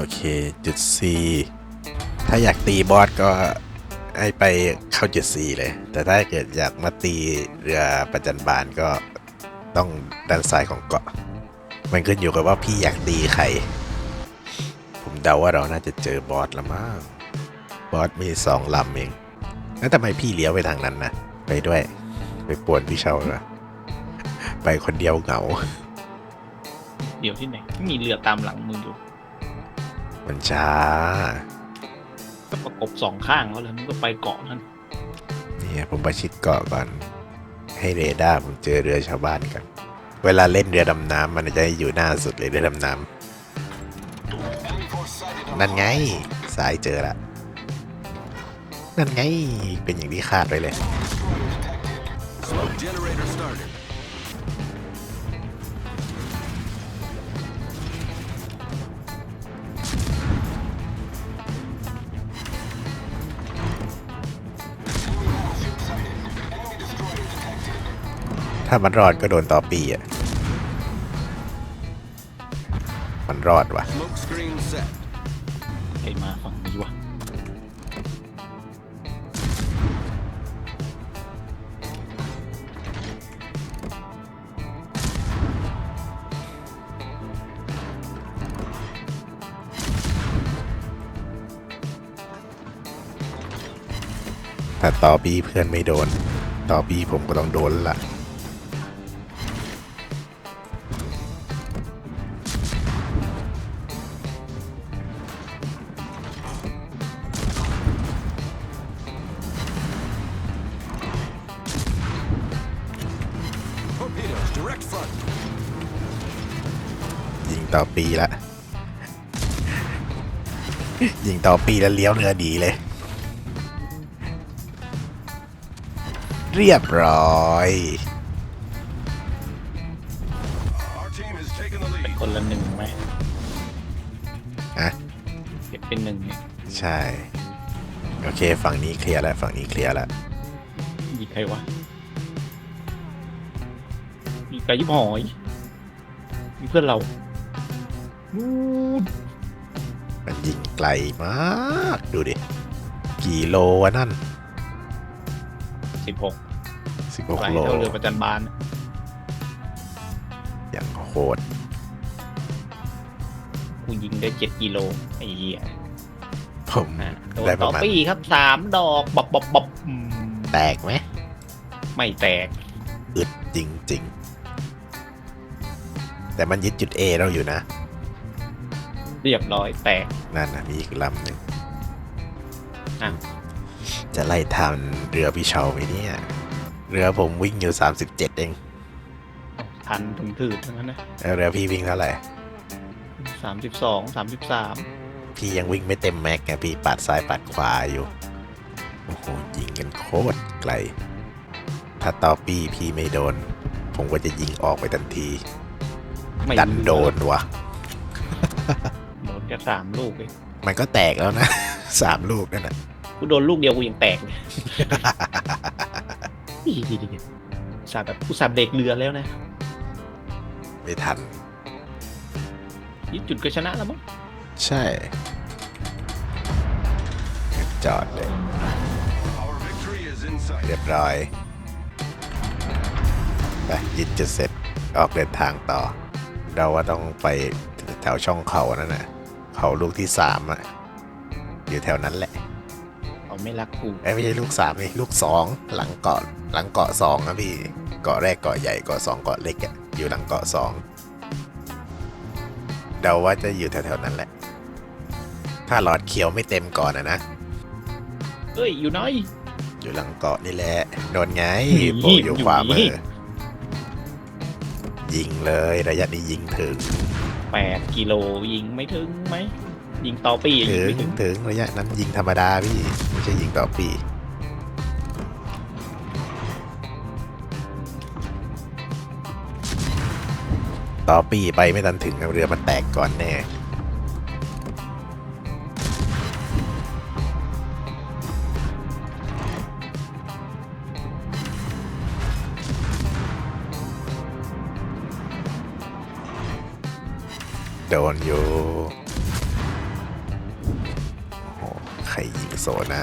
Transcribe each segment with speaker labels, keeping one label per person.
Speaker 1: โอเค จุด C ถ้าอยากตีบอสก็ให้ไปเข้าจุด C เลย แต่ถ้าเกิดอยากมาตีเรือประจันบานก็ต้องด้านซ้ายของเกาะ มันขึ้นอยู่กับว่าพี่อยากตีใคร ผมเดาว่าเราน่าจะเจอบอสละมั้ง บอสมีสองลำเอง แล้วทำไมพี่เลี้ยวไปทางนั้นนะ ไปด้วย ไปป่วนพี่เชาเหรอไปคนเดียวเหงา
Speaker 2: เดี๋ยวที่ไหน มีเรือตามหลังมึงอยู่
Speaker 1: มันช้า
Speaker 2: ก็ประกบสองข้างเขาเลยมึงก็ไปเกาะนั่น
Speaker 1: เนี่ยผมประชิดเกาะก่อนให้เรดาร์ผมเจอเรือชาวบ้านกัน เวลาเล่นเรือดำน้ำมันจะอยู่หน้าสุดเลยเรือดำน้ำนั่นไงสายเจอละ นั่นไงเป็นอย่างที่คาดไว้เลย
Speaker 3: Smoke generator started.
Speaker 1: ถ้ามันรอดก็โดนต่อปีอะ มันรอดวะ
Speaker 3: Smoke screen set.
Speaker 2: ใครมาฝั่งนี้วะ
Speaker 1: ถ้าต่อปีเพื่อนไม่โดน ต่อปีผมก็ต้องโดนละ
Speaker 3: Torpedoes
Speaker 1: ต่อปีละยิงต่อปีแล้วเลี้ยวเรือดีเลย เรียบร้อย
Speaker 3: Our team is taking the
Speaker 2: เป็น
Speaker 3: lead.
Speaker 2: คนละหนึ่งไหม
Speaker 1: ฮะ
Speaker 2: เก็บเป็นหนึ่งเนี่ย
Speaker 1: ใช่ โอเค ฝั่งนี้เคลียร์แล้ว ฝั่งนี้เคลียร์แล้ว
Speaker 2: มีใครวะมีไก่ยิบหอยมีเพื่อนเรา นู่น
Speaker 1: มันยิงไกลมากดูดิ กี่โลวะนั่น
Speaker 2: สิบหกไกล
Speaker 1: 16โล
Speaker 2: เท่าเรือประจันบาน
Speaker 1: อย่างโหด
Speaker 2: กูยิงได้เจ็ดกิโลไอ้เหี้ย
Speaker 1: ผม
Speaker 2: นะโดน
Speaker 1: ได้ป
Speaker 2: ต่อ
Speaker 1: ระมาณ
Speaker 2: ปีครับสามดอกบบบบบบอืม
Speaker 1: แตกไหม
Speaker 2: ไม่แตก
Speaker 1: อึดจริง ๆ แต่มันยึดจุด A เราอยู่นะ
Speaker 2: เรียบร้อยแตก
Speaker 1: นั่นนะมีอีกลำหนึ่ง
Speaker 2: อะ
Speaker 1: จะไล่ทันเรือพี่เชาไหมเนี่ย เรือผมวิ่งอยู่ 37 เอง
Speaker 2: ทันถึงถืดทั้งนั้นนะ
Speaker 1: แล้วเรือพี่วิ่งเท่าไหร่
Speaker 2: สามสิบสองสามสิบสาม
Speaker 1: พี่ยังวิ่งไม่เต็มแม็กไงพี่ปัดซ้ายปัดขวาอยู่ โอ้โหยิงกันโคตรไกล ถ้าต่อปีพี่ไม่โดน ผมก็จะยิงออกไปทันที
Speaker 2: ไม่
Speaker 1: ดันโดนวะ
Speaker 2: โดนแค่สามลูกเอง
Speaker 1: มันก็แตกแล้วนะ สามลูกนั่นน่ะ
Speaker 2: กูโดนลูกเดียวกูยังแตกเลยสาแบบกูสาบเด็กเรือแล้วนะ
Speaker 1: ไม่ทัน
Speaker 2: ยี่จุดก็ชนะแล้วมั้ง
Speaker 1: ใช่จอดเลย
Speaker 3: Our victory is in sight.
Speaker 1: เรียบร้อย ไปยึดจุดเสร็จออกเดินทางต่อ เราว่าต้องไปแถวช่องเขานั่นนะ เขาลูกที่สามอะอยู่แถวนั้นแหละ
Speaker 2: เขาไม่รักกู
Speaker 1: เอ้ยไม่ใช่ลูกสามนี่ลูกสองหลังเกาะหลังเกาะสองนะพี่เกาะแรกเกาะใหญ่เกาะสองเกาะเล็กอะอยู่หลังเกาะสองเดาว่าจะอยู่แถวๆนั้นแหละ ถ้าหลอดเขียวไม่เต็มก่อนอะนะ
Speaker 2: เฮ้ยอยู่น้อย
Speaker 1: อยู่หลังเกาะนี่แหละ โดนไง
Speaker 2: นี่
Speaker 1: โผล่อยู่ขวามื
Speaker 2: อยู่นี่
Speaker 1: อยิงเลยระยะนี้ยิงถึง
Speaker 2: แปดกิโลยิงไม่ถึงไหม ยิงต่อปียิง
Speaker 1: ถึง
Speaker 2: ไม่ถึง
Speaker 1: ถึงระยะนั้นยิงธรรมดาพี่ไม่ใช่ยิงต่อปี ต่อปีไปไม่ทันถึงเรือมันแตกก่อนแน่ โดนอยู่รยิงโซน่า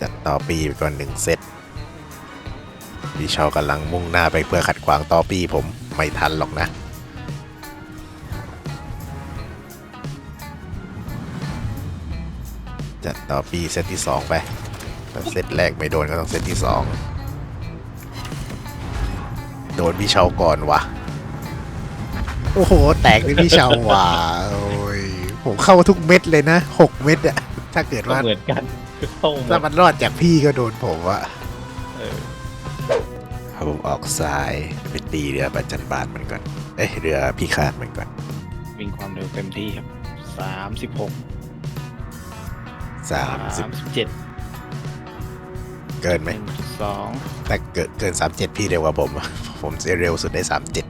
Speaker 1: จัดต่อปีไปก่อนหนึ่งเซตพี่ชาวกำลังมุ่งหน้าไปเพื่อขัดขวางต่อปีผมไม่ทันหรอกนะจัดต่อปีเซตที่สองไปเซตแรกไม่โดนก็ต้องเซตที่สอง โดนพี่เชาก่อนวะโอ้โห แตกนี่พี่เชาว่ะโอ้ยผมเข้าทุกเม็ดเลยนะหกเม็ดอะถ้าเกิด
Speaker 2: ก็
Speaker 1: ว่า
Speaker 2: เหมือนกันโต้งหม
Speaker 1: ถ้า
Speaker 2: ด
Speaker 1: มันรอดจากพี่ก็โดนผมอะ
Speaker 2: เออ
Speaker 1: เอาผมออกซ้ายไปตีเรือประจันบานมันก่อนเอ้ยเรือพิฆาตมันก่อน
Speaker 2: วิ่งความเร็วเต็มที่ครับสามสิบหก
Speaker 1: สามสิบ
Speaker 2: สิบเจ็ด
Speaker 1: เกินไหม
Speaker 2: หนึ่งจุดสอง
Speaker 1: แต่เกินเกินสามเจ็ดพี่เร็วกว่าผมอะ ผมเร็วสุดได้สามเจ็ด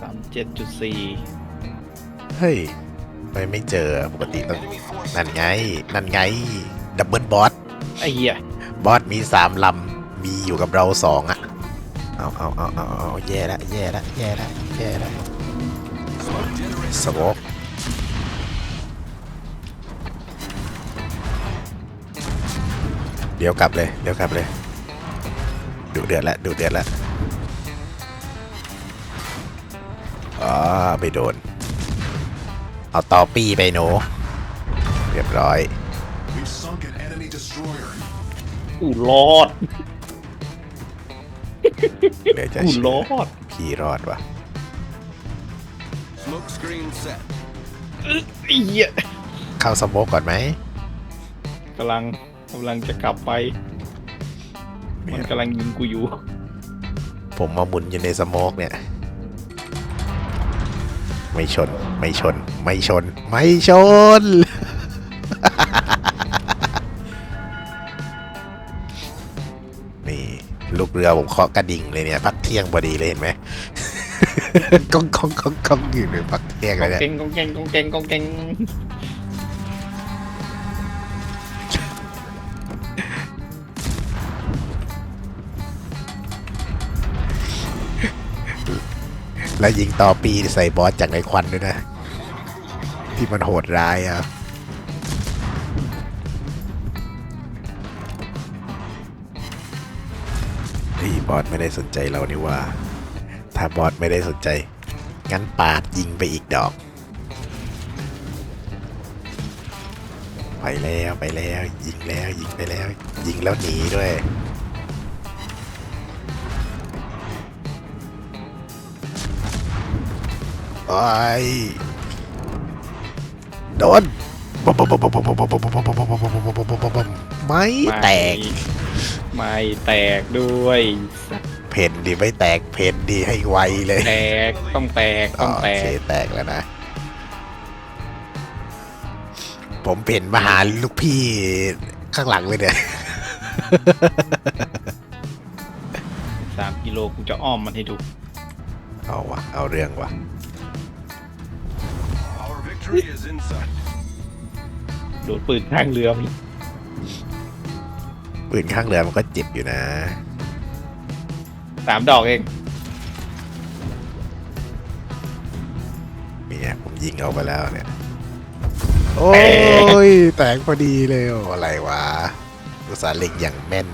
Speaker 2: สามเจ็ดจุดสี่
Speaker 1: เฮ้ยไม่ไม่เจอปกติต้อง
Speaker 3: Enemy forces
Speaker 1: นั่นไง นั่นไง ดับเบิลบอส
Speaker 2: ไอ้เหี้ย
Speaker 1: บอสมีสามลำ มีอยู่กับเราสองอะเอาเอาเอาเอาเอาแย่ละแย่ละแย่ละแย่ละ
Speaker 3: Smoke generator
Speaker 1: สโมกเดี๋ยวกลับเลย เดี๋ยวกลับเลย ดูเดือดละดูเดือดละ อ๋อไม่โดน เอาต่อปีไปหนู เรียบร้อย
Speaker 4: We've sunk an enemy destroyer.
Speaker 2: อู้รอด
Speaker 1: เดี๋ยวจะ
Speaker 2: อู้
Speaker 1: เชื่
Speaker 2: ร
Speaker 1: อ
Speaker 2: อด
Speaker 1: พี่รอดวะ
Speaker 3: Smoke screen set.
Speaker 2: ไอ้เหี้ย
Speaker 1: เข้าสโมกก่อนไหม
Speaker 2: กำลังกำลังจะกลับไป มันกำลังยิงกูอยู่
Speaker 1: ผมมาหมุนอยู่ในสโมกเนี่ย ไม่ชน ไม่ชน ไม่ชน ไม่ชน นี่ลูกเรือผมเคาะกระดิ่งเลยเนี่ย พักเที่ยงพอดีเลยเห็นไหมก้องก้องก้องก้องอยู่เลยพักเที่ยง
Speaker 2: ก
Speaker 1: เล
Speaker 2: อยง
Speaker 1: เนี่ย
Speaker 2: เกงกองเกงกองเกงกองเกง
Speaker 1: แล้วยิงต่อปีใส่บอสจากในควันด้วยนะ ที่มันโหดร้ายอะเฮ้ยบอสไม่ได้สนใจเรานี่ว่า ถ้าบอสไม่ได้สนใจ งั้นปาดยิงไปอีกดอก ไปแล้วไปแล้ว ยิงแล้วยิงไปแล้ว ยิงแล้วหนีด้วย โอ้ยโดนไม่แตก
Speaker 2: ไม่แตกด้วย
Speaker 1: เพนดีไม่แตกเพนดีให้ไวเลย
Speaker 2: แตกต้องแตกต้องแต
Speaker 1: โอเค
Speaker 2: ก
Speaker 1: แตกแล้วนะ ผมเพ่นมาหาลูกพี่ข้างหลังเลยเนี่ย
Speaker 2: สามกิโลกูจะอ้อมมันให้ดู
Speaker 1: เอาวะเอาเรื่องวะ
Speaker 3: Our victory is in sight.
Speaker 2: โดดปืนข้างเรือพี่
Speaker 1: ปืนข้างเรือมันก็เจ็บอยู่นะ
Speaker 2: สามดอกเอง
Speaker 1: เนี่ยผมยิงเอาไปแล้วเนี่ย โอ้ย แตกพอดีเลยโอ้อะไรวะอุตส่าห์เล็งอย่างแม่น